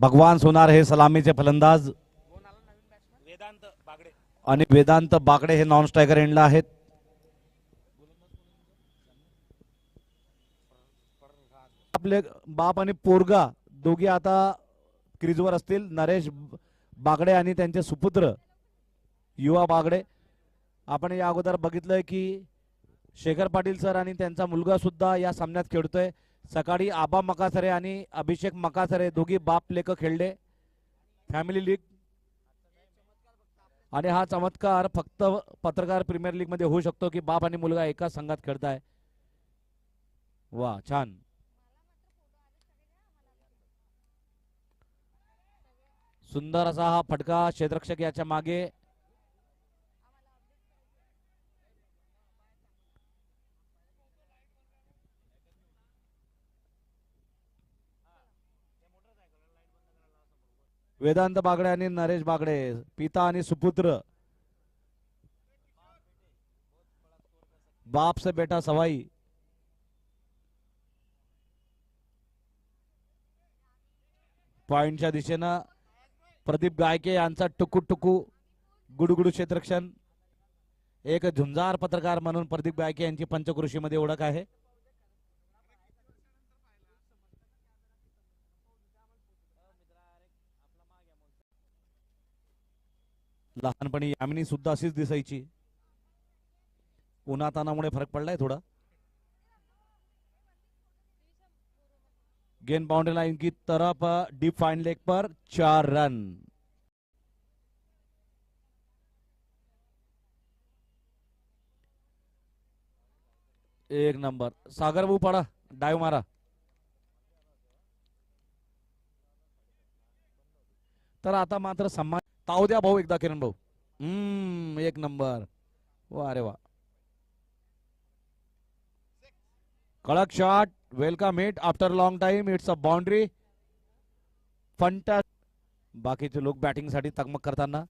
भगवान सोनार हे सलामीचे फलंदाज. वेदांत बागडे. आणि वेदांत बाकडे हे नॉन स्ट्रायकर एंडला आहेत. आपले बाप आणि पोरगा दोघे आता क्रीजवर असतील. नरेश बागडे आणि त्यांचे सुपुत्र युवा बागडे. आपण या अगोदर बघितलंय की शेखर पाटील सर आणि त्यांचा मुलगा सुद्धा या सामन्यात खेळतोय. सकाळी आबा मकासरे आणि अभिषेक मकासरे दोघी बाप लेख खेळले. फॅमिली लीग आणि हा चमत्कार फक्त पत्रकार प्रीमियर लीगमध्ये होऊ शकतो की बाप आणि मुलगा एकाच संघात खेळताय. वा छान. सुंदर असा हा फटका क्षेत्रक्षक याच्या मागे. वेदांत बागडे आणि नरेश बागडे पिता आणि सुपुत्र. बाप से बेटा सवाई. पॉइंटच्या दिशेनं प्रदीप गायके यांचा टुकू टुकू गुडगुडू क्षेत्रक्षण. एक झुंजार पत्रकार म्हणून प्रदीप गायके यांची पंचकृषीमध्ये ओळख आहे. लहानपणी यामिनी सुद्धा अशीच दिसायची. उन्हातानामुळे फरक पडलाय थोडा. गेंद बाउंड्री लाइन की तरफ डीप फाइन लेग पर चार रन. एक नंबर. सागर भाऊ पडा डाव मारा. तर आता मात्र सम्मान ताव द्या भाऊ एकदा किरण भाऊ. हम्म एक नंबर. वा अरे वा कडक shot welcome hit after long time it's a boundary Fanta बाकीचे लोक बॅटिंगसाठी तगमग तकमक करताना.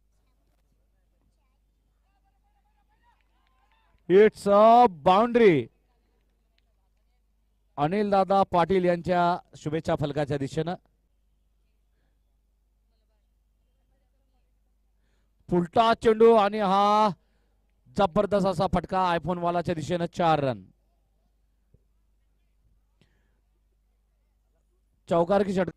It's a boundary Anil Dada Patil यांच्या शुभेच्छा फलकाच्या दिशेनं. पुलटा चेंडू आणि हा जबरदस्त असा फटका आयफोन वालाच्या दिशेनं चार रन. चौकार की षटक